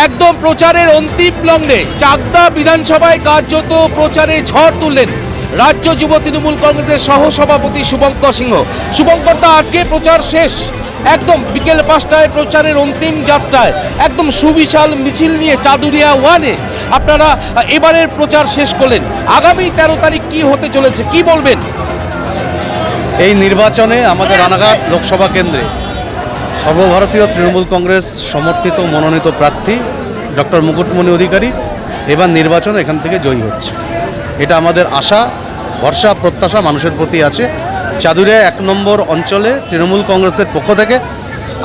একদম প্রচারের অন্তিম লগ্নে চাকদা বিধানসভায় কার্যত প্রচারে ঝড় তুললেন রাজ্য যুব তৃণমূল কংগ্রেসের সহসভাপতি শুভঙ্কর সিংহ। শুভঙ্কর দা, আজকে প্রচার শেষ। একদম বিকেল পাঁচটায় প্রচারের অন্তিম যাত্রায় একদম সুবিশাল মিছিল নিয়ে চাদুরিয়া ওয়ানে আপনারা এবারের প্রচার শেষ করলেন। আগামী তেরো তারিখ কি হতে চলেছে, কি বলবেন? এই নির্বাচনে আমাদের রানাঘাট লোকসভা কেন্দ্রে সর্বভারতীয় তৃণমূল কংগ্রেস সমর্থিত মনোনীত প্রার্থী ডক্টর মুকুটমণি অধিকারী এবার নির্বাচন এখান থেকে জয়ী হচ্ছে। এটা আমাদের আশা, ভরসা, প্রত্যাশা মানুষের প্রতি আছে। চাদুরিয়া এক নম্বর অঞ্চলে তৃণমূল কংগ্রেসের পক্ষ থেকে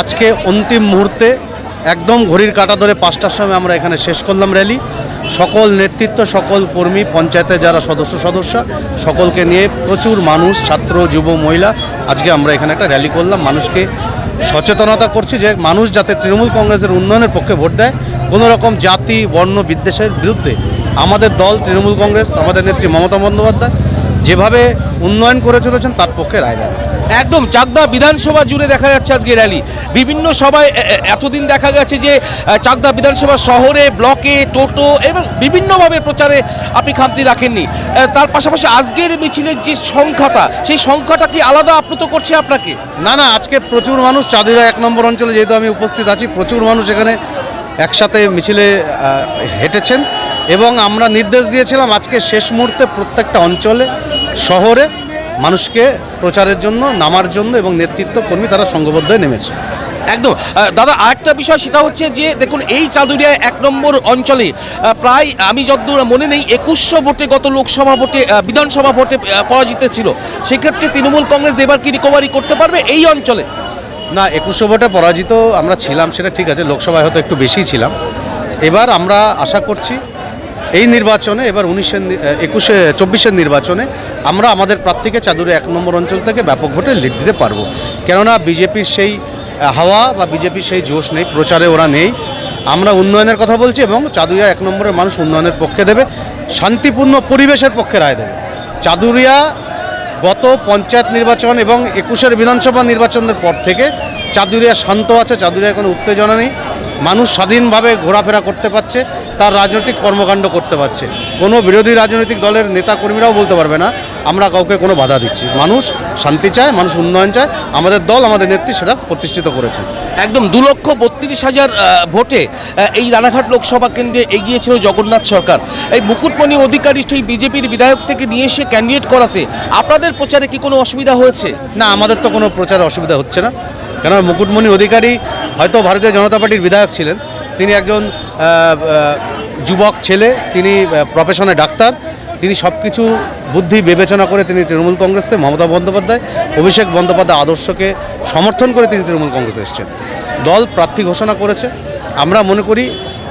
আজকে অন্তিম মুহূর্তে একদম ঘড়ির কাটা ধরে পাঁচটার সময় আমরা এখানে শেষ করলাম র্যালি। সকল নেতৃত্ব, সকল কর্মী, পঞ্চায়েতের যারা সদস্য সদস্য, সকলকে নিয়ে প্রচুর মানুষ, ছাত্র, যুব, মহিলা আজকে আমরা এখানে একটা র্যালি করলাম। মানুষকে সচেতনতা করছি যে মানুষ যাতে তৃণমূল কংগ্রেসের উন্নয়নের পক্ষে ভোট দেয়, কোনো রকম জাতি, বর্ণ, বিদ্বেষের বিরুদ্ধে আমাদের দল তৃণমূল কংগ্রেস, আমাদের নেত্রী মমতা বন্দ্যোপাধ্যায় যেভাবে উন্নয়ন করে চলেছেন তার পক্ষে রায় দেয় একদম চাকদা বিধানসভা জুড়ে দেখা যাচ্ছে আজকে র্যালি। বিভিন্ন এ- এতদিন দেখা গেছে যে চাকদা বিধানসভা শহরে ব্লকে টোটো এবং বিভিন্নভাবে প্রচারে আপনি খামতি রাখেননি। তার পাশাপাশি আজকের মিছিলের যে সংখ্যাটা সেই সংখ্যাটা কি আলাদা আপ্লুত করছে আপনাকে? না না আজকে প্রচুর মানুষ চাঁদিরা এক নম্বর অঞ্চলে যেহেতু আমি উপস্থিত আছি প্রচুর মানুষ এখানে একসাথে মিছিলে হেঁটেছেন এবং আমরা নির্দেশ দিয়েছিলাম আজকে শেষ মুহূর্তে প্রত্যেকটা অঞ্চলে শহরে মানুষকে প্রচারের জন্য নামার জন্য এবং নেতৃত্ব কর্মী তারা সংঘবদ্ধ হয়ে নেমেছে। একদম। দাদা আরেকটা বিষয় সেটা হচ্ছে যে দেখুন এই চাঁদুরিয়া এক নম্বর অঞ্চলে প্রায় আমি যতদূর মনে নেই একুশশো ভোটে গত লোকসভা ভোটে বিধানসভা ভোটে পরাজিত ছিল। সেক্ষেত্রে তৃণমূল কংগ্রেস এবার কি রিকভারি করতে পারবে এই অঞ্চলে? না একুশশো ভোটে পরাজিত আমরা ছিলাম সেটা ঠিক আছে লোকসভায় হয়তো একটু বেশি ছিলাম। এবার আমরা আশা করছি এই নির্বাচনে, এবার উনিশের একুশে চব্বিশের নির্বাচনে আমরা আমাদের প্রার্থীকে চাদুরে এক নম্বর অঞ্চল থেকে ব্যাপক ভোটে লিড দিতে পারব। কেননা বিজেপির সেই হাওয়া বা বিজেপির সেই জোশ নেই, প্রচারে ওরা নেই। আমরা উন্নয়নের কথা বলছি এবং চাদুরিয়া এক নম্বরের মানুষ উন্নয়নের পক্ষে দেবে, শান্তিপূর্ণ পরিবেশের পক্ষে রায় দেবে। চাদুরিয়া গত পঞ্চায়েত নির্বাচন এবং একুশের বিধানসভা নির্বাচনের পর থেকে চাদুরিয়া শান্ত আছে চাদুরিয়া কোনো উত্তেজনা নেই। মানুষ স্বাধীনভাবে ঘোরাফেরা করতে পারছে তার রাজনৈতিক কর্মকাণ্ড করতে পারছে। কোনো বিরোধী রাজনৈতিক দলের নেতা কর্মীরাও বলতে পারবে না আমরা কাউকে কোনো বাধা দিচ্ছি। মানুষ শান্তি চায় মানুষ উন্নয়ন চায় আমাদের দল আমাদের নেত্রী সেটা প্রতিষ্ঠিত করেছে। একদম দু লক্ষ বত্রিশ হাজার ভোটে এই রানাঘাট লোকসভা কেন্দ্রে এগিয়েছিল জগন্নাথ সরকার। এই মুকুটমণি অধিকারী সেই বিজেপির বিধায়ক থেকে নিয়ে এসে ক্যান্ডিডেট করাতে আপনাদের প্রচারে কি কোনো অসুবিধা হয়েছে? না আমাদের তো কোনো প্রচারে অসুবিধা হচ্ছে না। কেন মুকুটমণি অধিকারী হয়তো ভারতীয় জনতা পার্টির বিধায়ক ছিলেন। তিনি একজন যুবক ছেলে, তিনি প্রফেশনে ডাক্তার। তিনি সব কিছু বুদ্ধি বিবেচনা করে তিনি তৃণমূল কংগ্রেসে, মমতা বন্দ্যোপাধ্যায়, অভিষেক বন্দ্যোপাধ্যায় আদর্শকে সমর্থন করে তিনি তৃণমূল কংগ্রেসে এসেছেন। দল প্রার্থী ঘোষণা করেছে। আমরা মনে করি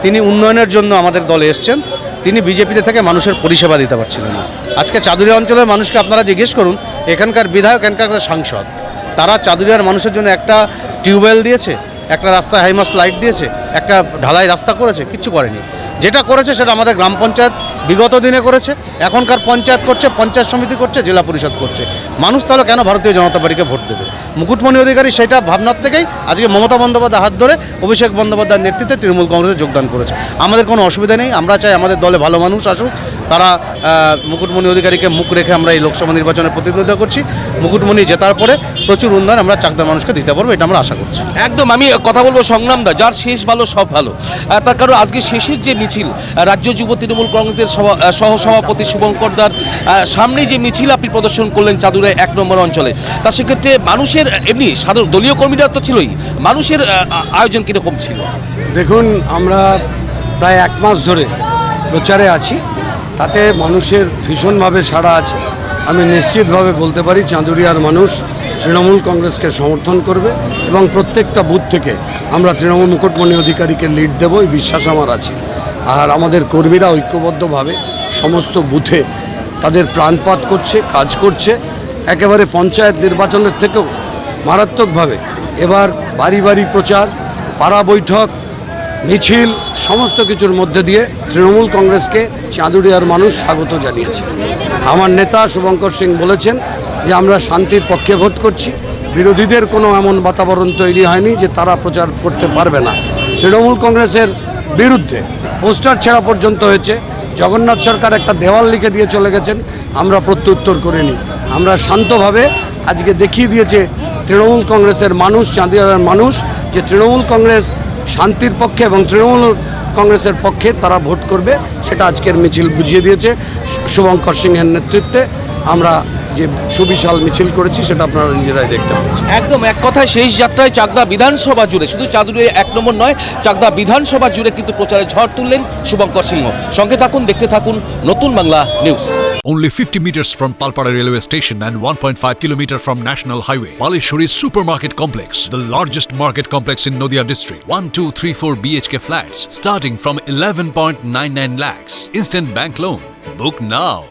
তিনি উন্নয়নের জন্য আমাদের দলে এসছেন। তিনি বিজেপিতে থেকে মানুষের পরিষেবা দিতে পারছিলেন না। আজকে চাদুরিয়া অঞ্চলের মানুষকে আপনারা জিজ্ঞেস করুন, এখানকার বিধায়ক, এখানকার সাংসদ তারা চাদুরিয়ার মানুষের জন্য একটা টিউবওয়েল দিয়েছে, একটা রাস্তায় হাইমাস্ট লাইট দিয়েছে, একটা ঢালাই রাস্তা করেছে, কিচ্ছু করেনি। যেটা করেছে সেটা আমাদের গ্রাম পঞ্চায়েত বিগত দিনে করেছে, এখনকার পঞ্চায়েত করছে, পঞ্চায়েত সমিতি করছে, জেলা পরিষদ করছে। মানুষ তাহলে কেন ভারতীয় জনতা পার্টিকে ভোট দেবে? মুকুটমণি অধিকারী সেটা ভাবনার থেকেই আজকে মমতা বন্দ্যোপাধ্যায় হাত ধরে অভিষেক বন্দ্যোপাধ্যায়ের নেতৃত্বে তৃণমূল কংগ্রেসে যোগদান করেছে। আমাদের কোনো অসুবিধা নেই, আমরা চাই আমাদের দলে ভালো মানুষ আসুক, তারা মুকুটমণি অধিকারীকে মুখ রেখে আমরা এই লোকসভা নির্বাচনে প্রতিদ্বন্দ্বিতা করছি। মুকুটমণি জেতার পরে প্রচুর উন্নয়ন আমরা চাকদার মানুষকে দিতে পারব, এটা আমরা আশা করছি। একদম, আমি কথা বলব সংগ্রাম দা যার শেষ ভালো, সব ভালো। তার কারণ আজকে শেষের যে মিছিল রাজ্য যুব তৃণমূল কংগ্রেসের সহসভাপতি শুভঙ্কর দার সামনে যে মিছিল আপনি প্রদর্শন করলেন চাদুরায় এক নম্বর অঞ্চলে, তা সেক্ষেত্রে মানুষের, এমনি সাধারণ দলীয় কর্মীরা তো ছিলই, মানুষের আয়োজন কীরকম ছিল? দেখুন, আমরা প্রায় এক মাস ধরে প্রচারে আছি, তাতে মানুষের ভীষণভাবে সাড়া আছে। আমি নিশ্চিতভাবে বলতে পারি, চাঁদুরিয়ার মানুষ তৃণমূল কংগ্রেসকে সমর্থন করবে এবং প্রত্যেকটা বুথ থেকে আমরা তৃণমূল মুকুটমণি অধিকারীকে লিড দেবো, এই বিশ্বাস আমার আছে। আর আমাদের কর্মীরা ঐক্যবদ্ধভাবে সমস্ত বুথে তাদের প্রাণপাত করছে, কাজ করছে। একেবারে পঞ্চায়েত নির্বাচনের থেকেও মারাত্মকভাবে এবার বাড়ি বাড়ি প্রচার, পাড়া বৈঠক, মিছিল, সমস্ত কিছুর মধ্যে দিয়ে তৃণমূল কংগ্রেসকে চাঁদুরিয়ার মানুষ স্বাগত জানিয়েছে। আমার নেতা শুভঙ্কর সিং বলেছেন যে, আমরা শান্তির পক্ষে ভোট করছি। বিরোধীদের কোনো এমন বাতাবরণ তৈরি হয়নি যে তারা প্রচার করতে পারবে না। তৃণমূল কংগ্রেসের বিরুদ্ধে পোস্টার ছেঁড়া পর্যন্ত হয়েছে। জগন্নাথ সরকার একটা দেওয়াল লিখে দিয়ে চলে গেছেন। আমরা প্রত্যুত্তর করিনি আমরা শান্তভাবে আজকে দেখিয়ে দিয়েছে তৃণমূল কংগ্রেসের মানুষ, চাঁদিয়ার মানুষ, যে তৃণমূল কংগ্রেস শান্তির পক্ষে এবং তৃণমূল কংগ্রেসের পক্ষে তারা ভোট করবে, সেটা আজকের মিছিল বুঝিয়ে দিয়েছে। শুভঙ্কর সিংহের নেতৃত্বে আমরা যে সুবিশাল মিছিল করেছি সেটা আপনারা নিজেরাই দেখতে পাচ্ছেন একদম এক কথায় শেষ যাত্রায় চাকদা বিধানসভা জুড়ে শুধু চাঁদুরে এক নম্বর নয় চাকদা বিধানসভা জুড়ে কিন্তু প্রচারে ঝড় তুললেন শুভঙ্কর সিংহ সঙ্গে থাকুন দেখতে থাকুন নতুন Bangla news Only 50 meters from Palpara railway station and 1.5 kilometer from National Highway. Palishuri Supermarket Complex, the largest market complex in Noida district. 1, 2, 3, 4 BHK flats starting from 11.99 lakhs. Instant bank loan. Book now.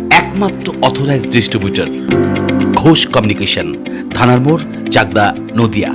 একমাত্র authorise distributor Ghosh communication থানার মোড় চাকদা নদিয়া।